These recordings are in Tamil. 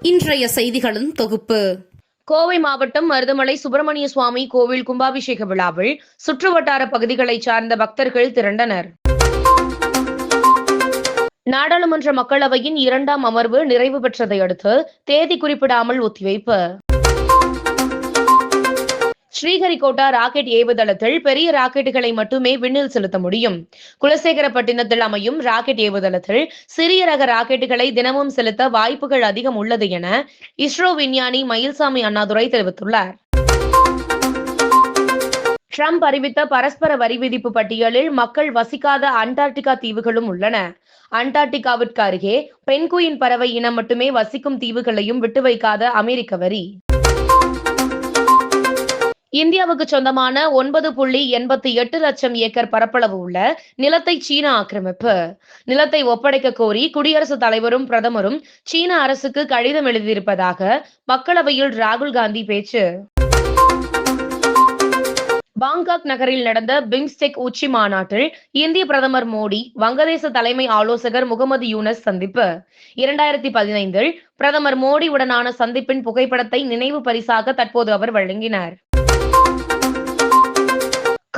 இன்றைய செய்திகளின் தொகுப்பு. கோவை மாவட்டம் மருதமலை சுப்பிரமணிய சுவாமி கோவில் கும்பாபிஷேக விழாவில் சுற்றுவட்டார பகுதிகளைச் சார்ந்த பக்தர்கள் திரண்டனர். நாடாளுமன்ற மக்களவையின் இரண்டாம் அமர்வு நிறைவு பெற்றதை அடுத்து தேதி குறிப்பிடாமல் ஒத்திவைப்பு. ஸ்ரீஹரிகோட்டா ராக்கெட் ஏவுதளத்தில் பெரிய ராக்கெட்டுகளை மட்டுமே விண்ணில் செலுத்த முடியும். குலசேகரப்பட்டினத்தில் அமையும் ராக்கெட் ஏவுதளத்தில் சிறிய ரக ராக்கெட்டுகளை தினமும் செலுத்த வாய்ப்புகள் அதிகம் உள்ளது என இஸ்ரோ விஞ்ஞானி மயில்சாமி அண்ணாதுரை தெரிவித்துள்ளார். ட்ரம்ப் அறிவித்த பரஸ்பர வரி விதிப்பு பட்டியலில் மக்கள் வசிக்காத அண்டார்டிகா தீவுகளும் உள்ளன. அண்டார்டிகாவிற்கு அருகே பென்குயின் பறவை இனம் மட்டுமே வசிக்கும் தீவுகளையும் விட்டு வைக்காத அமெரிக்க வரி. இந்தியாவுக்கு சொந்தமான ஒன்பது புள்ளி எண்பத்தி எட்டு லட்சம் ஏக்கர் பரப்பளவு உள்ள நிலத்தை சீனா ஆக்கிரமிப்பு. நிலத்தை ஒப்படைக்க கோரி குடியரசுத் தலைவரும் பிரதமரும் சீன அரசுக்கு கடிதம் எழுதியிருப்பதாக மக்களவையில் ராகுல் காந்தி பேச்சு. பாங்காக் நகரில் நடந்த பிம்ஸ்டெக் உச்சி மாநாட்டில் இந்திய பிரதமர் மோடி வங்கதேச தலைமை ஆலோசகர் முகமது யூனஸ் சந்திப்பு. இரண்டாயிரத்தி பதினைந்தில் பிரதமர் மோடியுடனான சந்திப்பின் புகைப்படத்தை நினைவு பரிசாக தற்போது அவர் வழங்கினார்.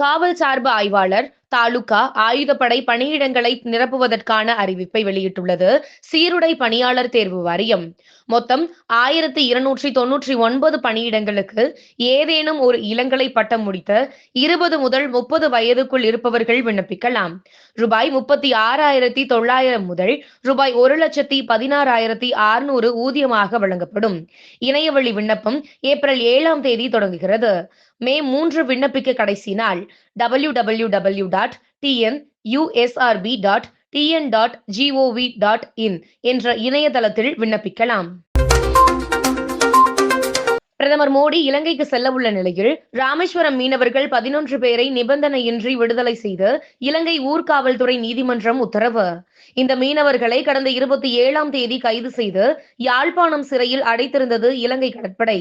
காவல் சார்பு ஆய்வாளர் தாலுகா ஆயுதப்படை பணியிடங்களை நிரப்புவதற்கான அறிவிப்பை வெளியிட்டுள்ளது. சீருடை பணியாளர் தேர்வு வாரியம். மொத்தம் ஆயிரத்தி இருநூற்றி தொன்னூற்றி ஒன்பது பணியிடங்களுக்கு ஏதேனும் ஒரு இளங்கலை பட்டம் முடித்த இருபது முதல் முப்பது வயதுக்குள் இருப்பவர்கள் விண்ணப்பிக்கலாம். ரூபாய் முப்பத்தி ஆறாயிரத்தி தொள்ளாயிரம் முதல் ரூபாய் ஒரு லட்சத்தி பதினாறாயிரத்தி அறுநூறு ஊதியமாக வழங்கப்படும். இணையவழி விண்ணப்பம் ஏப்ரல் ஏழாம் தேதி தொடங்குகிறது. மே மூன்று விண்ணப்பிக்க கடைசி நாள். W W W dot TN dot TN dot GOV dot in என்ற இணையதளத்தில் விண்ணப்பிக்கலாம். பிரதமர் மோடி இலங்கைக்கு செல்ல உள்ள நிலையில் ராமேஸ்வரம் மீனவர்கள் பதினொன்று பேரை நிபந்தனையின்றி விடுதலை செய்து இலங்கை ஊர்காவல்துறை நீதிமன்றம் உத்தரவு. இந்த மீனவர்களை கடந்த இருபத்தி ஏழாம் தேதி கைது செய்து யாழ்ப்பாணம் சிறையில் அடைத்திருந்தது இலங்கை கடற்படை.